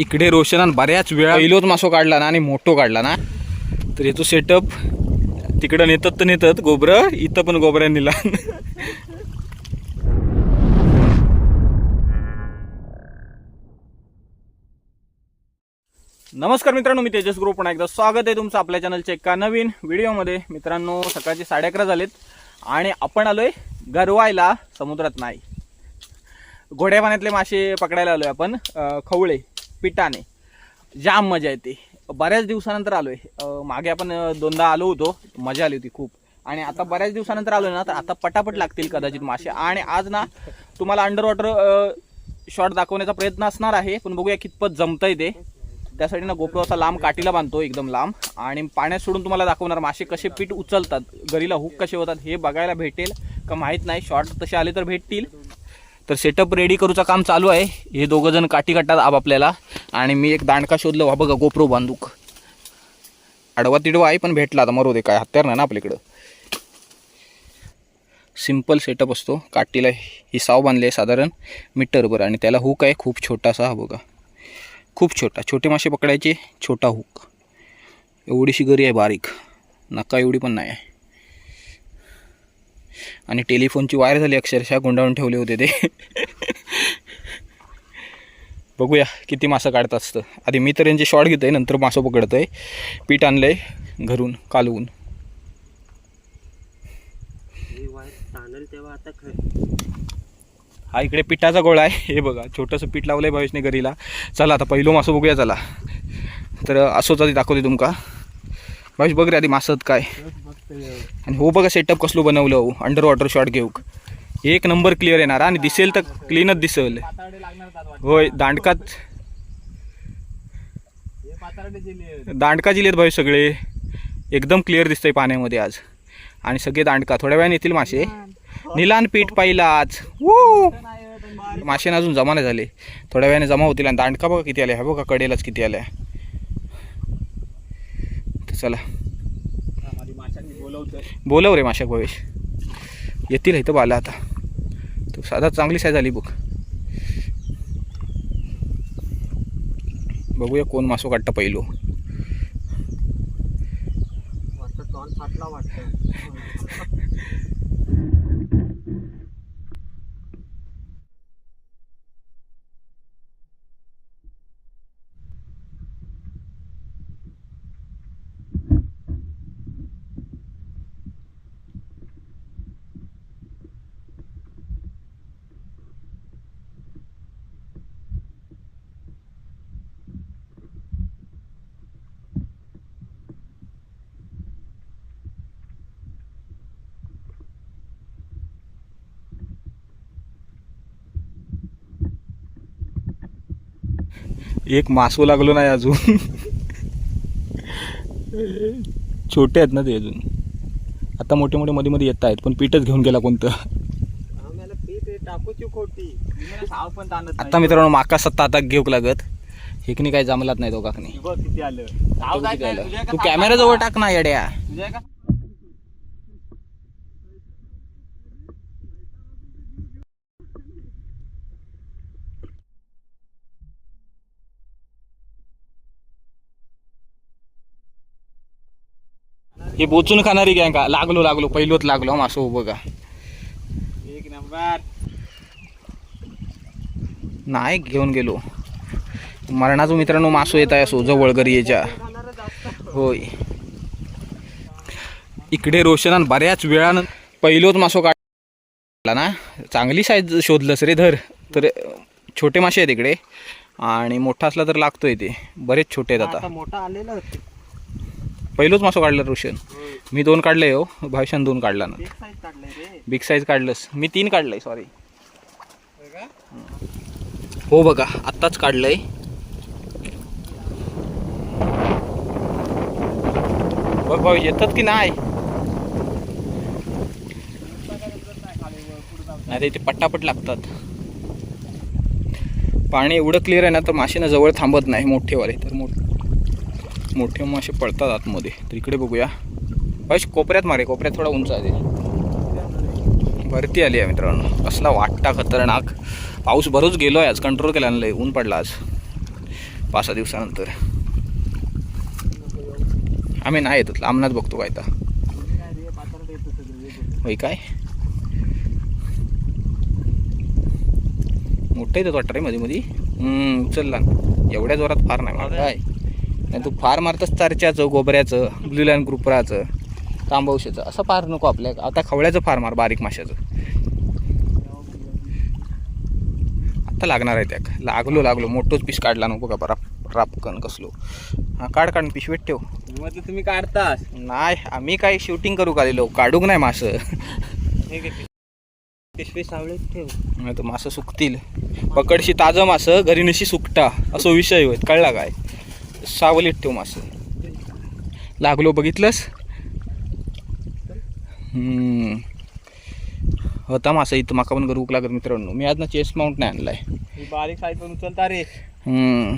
इकडे रोशनान बऱ्याच वेळा पहिलोच मासो काढला ना आणि मोठो काढला ना. तर याचं सेटअप तिकडं नेतात तर नेतात गोबरं इथं पण गोबऱ्या नेला. नमस्कार मित्रांनो मी तेजस ग्रुप. पुन्हा एकदा स्वागत आहे तुमचं आपल्या चॅनलच्या एका नवीन व्हिडिओमध्ये मित्रांनो सकाळचे साडे अकरा झालेत आणि आपण आलोय गरवायला समुद्रात नाही. घोड्या पाण्यातले मासे पकडायला आलोय आपण खवळे. पिठाने जाम मजा येते. बऱ्याच दिवसानंतर आलोय. मागे आपण दोनदा आलो होतो. मजा आली होती खूप. आणि आता बऱ्याच दिवसानंतर आलोय ना तर आता पटापट लागतील कदाचित मासे. आणि आज ना तुम्हाला अंडर वॉटर शॉट दाखवण्याचा प्रयत्न असणार आहे. पण बघूया कितपत जमतंय ते. त्यासाठी ना गोप्रो असा लांब काठीला बांधतो एकदम लांब. आणि पाण्यात सोडून तुम्हाला दाखवणार मासे कसे पीठ उचलतात गरीला हुक कसे होतात हे बघायला भेटेल. का माहीत नाही शॉर्ट तसे आले तर भेटतील. तर सेटअप रेडी करूचं काम चालू आहे. हे दोघं जण काठी काढतात आपापल्याला. आणि मी एक दांडका शोधलं वा बघा गोप्रो बांधूक आडवा तिडवा आहे पण भेटला आता मरू दे काय हत्यार नाही ना आपल्याकडं. सिंपल सेटअप असतो काठीला ही साव बांधली आहे साधारण मीटरभर आणि त्याला हुक आहे खूप छोटासा हा बघा. खूप छोटा छोटे मासे पकडायचे छोटा हुक एवढीशी गरी आहे बारीक नका एवढी पण नाही. आहे आणि टेलिफोनची वायर झाली अक्षरशः गुंडाळून ठेवले होते ते. बघूया किती मासं काढत असतं. आधी मी तर यांचे शॉर्ट घेतोय नंतर मासं पकडतोय. पीठ आणलंय घरून कालवून. तेव्हा आता हा इकडे पिठाचा गोळा आहे. हे बघा छोटंसं पीठ लावलंय भावेशने घरीला. चला आता पहिलो मासं बघूया चला. तर असोच आधी दाखवते तुमका. भावेश बघ रे आधी मासत काय. आणि हो बघा सेटअप कसलो बनवलं हो. अंडर वॉटर शॉर्ट घेऊक. एक नंबर क्लिअर येणार. आणि दिसेल तर क्लीनच दिसेल. होय दांडकात दांडका जिल्ह्यात भाई सगळे. एकदम क्लिअर दिसतंय पाण्यामध्ये आज. आणि सगळे दांडका. थोड्या वेळाने येतील मासे. निलान पीठ पाहिला आज. वू! मासे अजून जमा नाही झाले. थोड्या वेळाने जमा होतील. आणि दांडका बघा किती आल्या ह्या बघा कडेलाच किती आल्या. तर चला. बोलव रे माशा भवेश येतील इथं बाला आता. तो साधा चांगली साईज आली बघ. बघूया कोण मासो काढता पहिलो वाटतं तोंड फाटला वाटतं एक मासो लागलो नाही अजून. छोटे आहेत ना ते अजून. आता मोठे मोठे मध्ये मध्ये येत आहेत पण पीठच घेऊन गेला कोणतं. आता मित्रांनो माका सत्ता आता घेऊक लागत. हेकनी काय जमलात नाही आलं? तू कॅमेरा जवळ टाक ना येड्या. हे बोचून खाणारी गॅंग का? लागलो लागलो पहिलोच लागलो मासो बघा एक नंबर. नाही घेऊन गेलो. मरणाचो मित्रांनो मासो येत आहे असो जवळ घरी याच्या होय. इकडे रोशनान बऱ्याच वेळानं पहिलोच मासो काढला ना? चांगली साईज शोधलंस रे धर. तर छोटे मासे आहेत इकडे. आणि मोठा असला तर लागतोय ते. बरेच छोटे आहेत आता. मोठा आलेला पहिलोच मासो काढला रोशन मी दोन काढले हो. भाषण दोन काढला ना. Big size काढलंस. मी तीन काढलंय सॉरी हो बघा आत्ताच काढलंय. बघ भाऊ येतात की नाही? नाही ते पट्टापट लागतात. पाणी एवढं क्लिअर आहे ना तर मासे ना जवळ थांबत नाही मोठेवाले तर मोठ. मोठे मासे पडतात आतमध्ये. तर इकडे बघूया. भाई कोपऱ्यात मारे कोपऱ्यात थोडा उंच आहे. भरती आली आहे मित्रांनो. कसला वाटता खतरनाक. पाऊस भरूच गेलो आहे आज कंट्रोल केला नाही ऊन पडला आज. पाच सहा दिवसानंतर. आम्ही नाही येतो लांबनाच बघतो काय तर होय काय? मोठं येतात वाटतं रे मध्ये मध्ये उचलला एवढ्या जोरात फार नाही काय? नाही तू फार मारतस चारच्याचं गोबऱ्याचं ब्ल्यू लाईन ग्रुपराचं तांबवशीचं असं फार नको आपल्या. आता खवळ्याचं फार मार बारीक माशाचं. आता लागणार आहे त्या. लागलो लागलो. मोठोच पीस काढला नको का राप रापकन कसलो. हा काढ काढ पिशवीत ठेव. म्हटलं तुम्ही काढतास. नाही आम्ही काय शूटिंग करू का काढूक नाही मासं. पिशवी सावळीत ठेव. नाही तर मासं सुकतील. पकडशी ताजं मासं घरी नशी सुकटा. असो विषय होत कळला काय? सावलीत ठेव मासं. लागलो बघितलंस? हम्म. होता मासा इथं माका पण करूक लागत मित्रांनो. मी आज ना चेस्ट माउंट नाही आणलाय. ही बारीक साईड पण उचलता रे हम्म.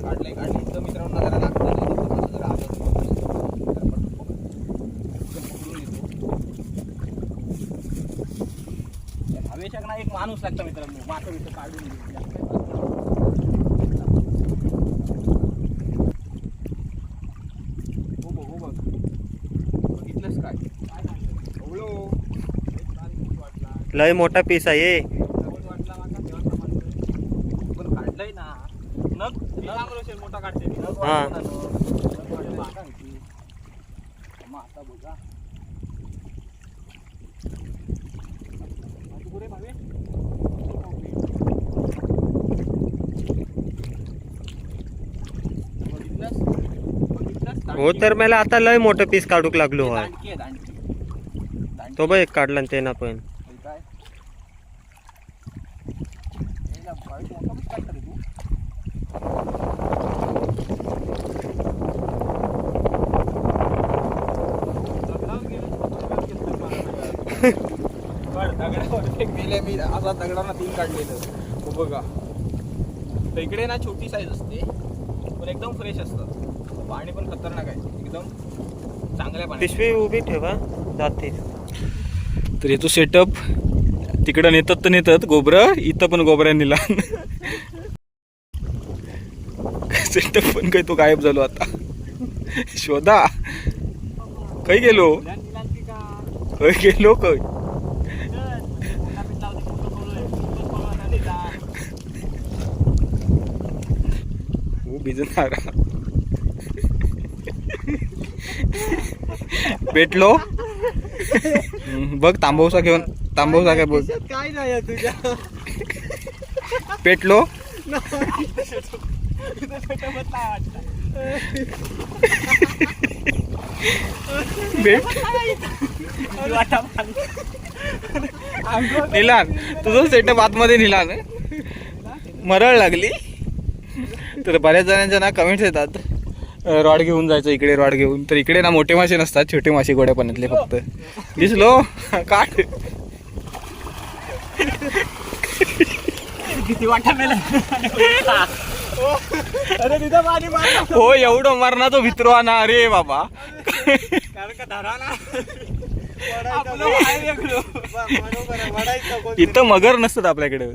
काढलंय, काढलंय. इथं मित्रांनो जरा लागतं नाही, इथं माझं जरा आलं. जरा पटकन पकड. इथं पकडून येतो. हवेशाक ना एक माणूस लागतो मित्रांनो. मातं बितं काढून हो बघ, हो बघ. बघितलंस काय. लय मोठा पीस आहे. पण काढलंय ना. नग मोठा काढते हा. आता बघा आता कुठे भावे? बघितलंस? बघितलंस? हो तर मला आता लय मोठं पीस काढूक लागलो हे. दांडकी. तो बघ एक काढला ते ना पण. मी असा दगडांना तीन काढलेलं. हो बघा. इकडे ना छोटी साईज असते पण एकदम फ्रेश असतं. पाणी पण खतरनाक आहे. एकदम चांगल्या पाणी पिशवी उभी ठेवा जाते. तर येतो सेटअप तिकडं नेतात तर नेतात गोबरं इथं पण गोबऱ्या नेला सेटअप पण काही तो गायब झालो आता. शोधा. काही गेलो? काही गेलो काय हो भिजणार भेटलो. बघ तांबवसा घेऊन तांबवसा काय बघ काय नाही तुझ्या. पेटलो. निलान तुझं सेटअप आतमध्ये निलान मरळ लागली. तर बऱ्याच जणांच्या ना कमेंट्स येतात. रॉड घेऊन जायचं इकडे रॉड घेऊन. तर इकडे ना मोठे मासे नसतात छोटे मासे गोड्या पाण्यातले फक्त. दिसलो? काढ. किती वाटा मेला. अरे तिथं पाणी हो एवढं मारना तो भित्रो ना अरे बाबा. कारण का धरा ना इथं मगर नसतात आपल्याकडे.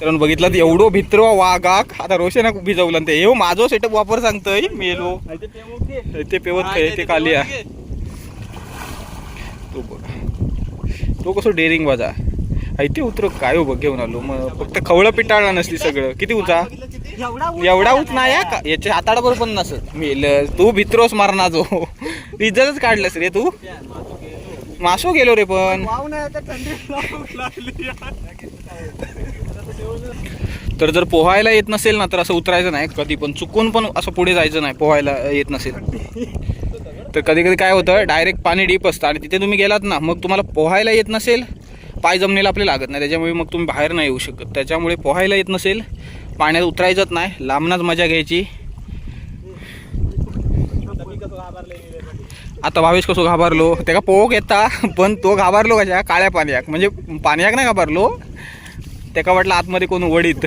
तर बघितलं तर एवढं भित्र वागाक आता रोशन भिजवलं ते. हे माझो सेटअप वापर सांगतोय. मेलो. ते पेवत हा, काय ते- खाली आहे. तो बघ. तो कसं डेअरिंग वाजा. ते उतर काय हो बघ घेऊन आलो. मग फक्त खवळं पिटाळला नसली सगळं. किती उचा एवढा उच नाही हा का? याच्या हाताडाबर पण नसत मेल. तू भित्रोस मारना जो. इज्जतच काढलंस रे तू. मासो गेलो रे पण वाव नाही आता थंडी लागू लागली यार. तर जर पोहायला येत नसेल ना तर असं उतरायचं नाही. कधी पण चुकून पण असं पुढे जायचं नाही पोहायला येत नसेल. तर कधी कधी काय होतं डायरेक्ट पाणी डीप असतं आणि तिथे तुम्ही गेलात ना मग तुम्हाला पोहायला येत नसेल पाय जमनेला आपले लागत नाही. त्याच्यामुळे मग तुम्ही बाहेर नाही येऊ शकत. त्याच्यामुळे पोहायला येत नसेल पाण्यात उतरायचंच नाही लांबनाच मजा घ्यायची. आता भावेश कसो घाबरलो. त्याला पोहक येता पण तो घाबरलो कशा? काळ्या पाण्याक म्हणजे पाण्याक नाही घाबरलो. त्याका वाटलं आतमध्ये कोण वडीत.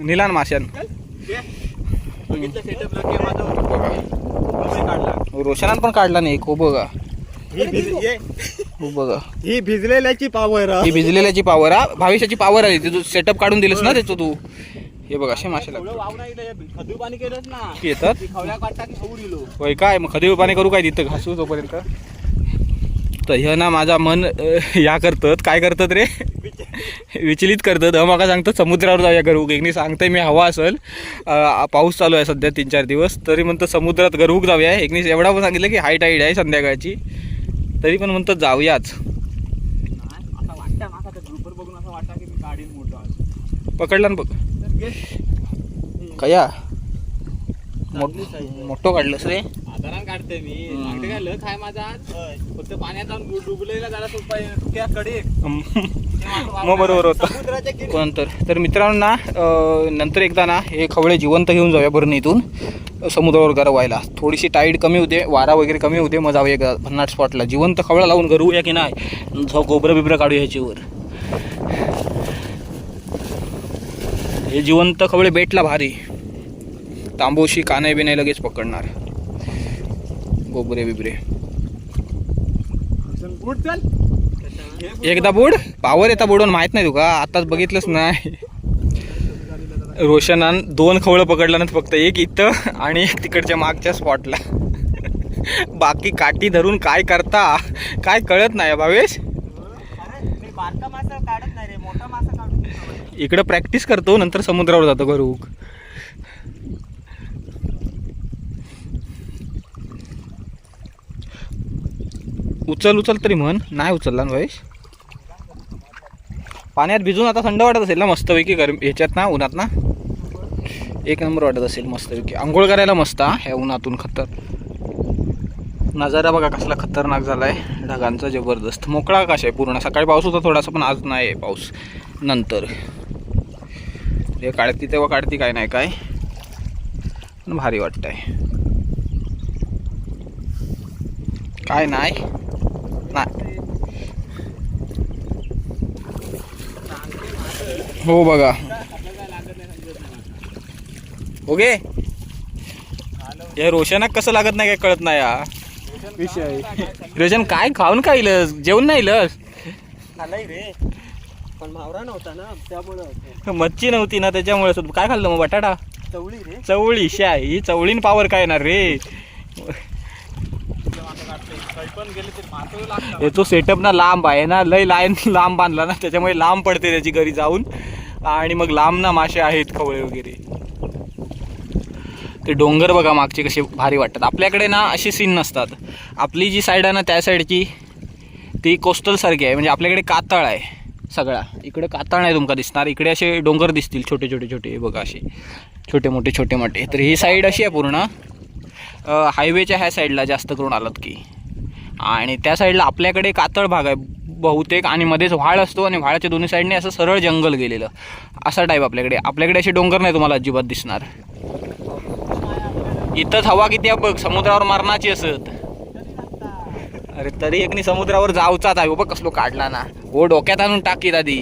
निलान माशान काढला रोशनान पण काढला नाही खूप बघा. ही खूप बघा. ही भिजलेल्याची पावर ही. भिजलेल्याची पावर हा भविष्याची पावर आहे ती तू सेटअप काढून दिलंस ना त्याचं तू. हे बघ असे मासे लागतात. येतात? होय काय? मग खदीव पाणी करू काय तिथं? घासू तोपर्यंत तर हे ना माझा मन या करतात. काय करतात रे? विचलित करतात. अ माका सांगतात समुद्रावर जाऊया गरुक एकनी सांगते मी हवा असेल पाऊस चालू आहे सध्या तीन चार दिवस. तरी म्हणतं समुद्रात गरुक जाऊया. एकनी एवढा पण सांगितलं की हाय टाईड आहे संध्याकाळची. तरी पण म्हणतात जाऊयाच. पकडला ना बघ. कया. मोठं काढलंस रे. आधारान काढते मी. काय लख आहे माझा आज फक्त पाण्यात जाऊन डुबलेला जरा तुक्या कडे मग बरोबर होतं. नंतर तर. मित्रांनो ना नंतर एकदा ना हे खवळे जिवंत घेऊन जाऊया बरणीतून समुद्रावर गरवायला थोडीशी टाईड कमी होते वारा वगैरे कमी होते मग जाऊया एकदा भन्नाट स्पॉटला जिवंत खवळा लावून गरवूया की नाही जो गोबरं बिबरं काढूया ह्याच्यावर हे जिवंत खवळे बेटला भारी. तांबोशी काने बिने लगेच पकडणार. गोबरे बिबरे. एकदा बुड. पावर येता बुडून माहीत नाही तुका. आताच बघितलंच नाही. रोशनान दोन खवळं पकडलं ना फक्त एक इथं आणि एक तिकडच्या मागच्या स्पॉटला बाकी काठी धरून काय करता? काय कळत नाही भावेश? अरे मी बारका मासा काढत नाही रे मोठा मासा काढून घेतो. इकडं प्रॅक्टिस करतो नंतर समुद्रावर जातो घरूक उचल उचल तरी म्हण. नाही उचलला ना भाई पाण्यात भिजून आता थंड वाटत असेल ना मस्तपैकी गरम ह्याच्यात ना उन्हात ना? एक नंबर वाटत असेल मस्तपैकी. आंघोळ करायला मस्त हा ह्या उन्हातून खतर. नजारा बघा कसला खतरनाक झालाय. ढगांचा जबरदस्त. मोकळा आकाश आहे पूर्ण. सकाळी पाऊस होता थोडासा पण आज नाही आहे पाऊस. नंतर. हे काढती तेव्हा काढती काय नाही काय. पण भारी वाटतंय. काय नाही. नाही हो बघा. ओके? हे रोशनाक कसं लागत नाही काय कळत नाही या विषय रोशन काय खाऊन काय इलस जेवण नाही इलस खाल्लाय रे. पण मावरा नव्हता ना त्यामुळं. मच्छी नव्हती ना त्याच्यामुळे. काय खाल्लं मग? बटाटा? चवळी रे. चवळी शाय ही चवळीन पावर काय येणार रे पण गेले तरी मासे लागतात याचो सेटअप ना लांब आहे ना लय लाईन लांब बांधला ना त्याच्यामुळे लांब पडते त्याची घरी जाऊन. आणि मग लांब ना मासे आहेत खवळे वगैरे. ते डोंगर बघा मागचे कसे भारी वाटतात. आपल्याकडे ना अशी सीन नसतात. आपली जी साईड आहे ना त्या साईडची ती कोस्टलसारखी आहे. म्हणजे आपल्याकडे कातळ आहे सगळा. इकडे कातळ नाही तुमका दिसणार. इकडे असे डोंगर दिसतील छोटे छोटे छोटे. बघा असे. छोटे मोठे छोटे मोठे. तर ही साईड अशी आहे पूर्ण. हायवेच्या ह्या साईडला जास्त करून आलात की. आणि त्या साईडला आपल्याकडे कातळ भाग आहे. बहुतेक आणि मध्येच व्हाळ असतो आणि व्हाळाच्या दोन्ही साईडने असं सरळ जंगल गेलेलं. असा टाईप आपल्याकडे. आपल्याकडे असे डोंगर नाही तुम्हाला अजिबात दिसणार. इथंच हवा किती आहे बघ समुद्रावर मरणाची असत. अरे तरी एकनी समुद्रावर जाऊचाच आहे बघ कसलो काढला ना. हो डोक्यात आणून टाकीत आधी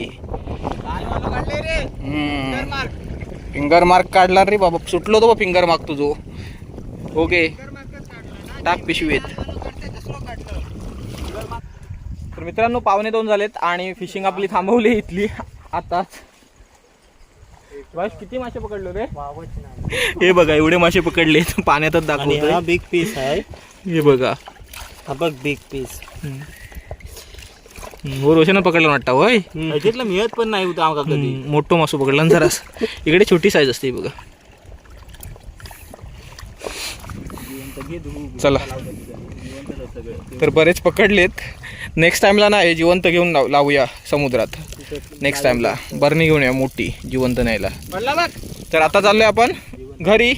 फिंगर मार्क काढला रे बाबा. सुटलो तो फिंगर मार्क तुझो. ओके. टाक पिशवीत. मित्रांनो पावणे दोन झालेत आणि फिशिंग आपली थांबवली इथली. आताच. किती मासे पकडलो रे? हे बघा एवढे मासे पकडले. पाण्यातच आणि हा दाखवतोय. बिग पीस आहे. हे बघा. हा बघ बिग पीस हो रोशन पकडला वाटतं होय? ह्याच्यातलं मिळत पण नाही होतं आमका कधी. मोठं मासू पकडला ना जरास. इकडे छोटी साईज असते बघा. चला. तर बरेच पकडलेत. नेक्स्ट टाइमला ना हे जिवंत घेऊन लाव- लावूया समुद्रात. नेक्स्ट टाइमला बरणी घेऊन या मोठी जिवंत न्यायला. तर आता चाललोय आपण घरी.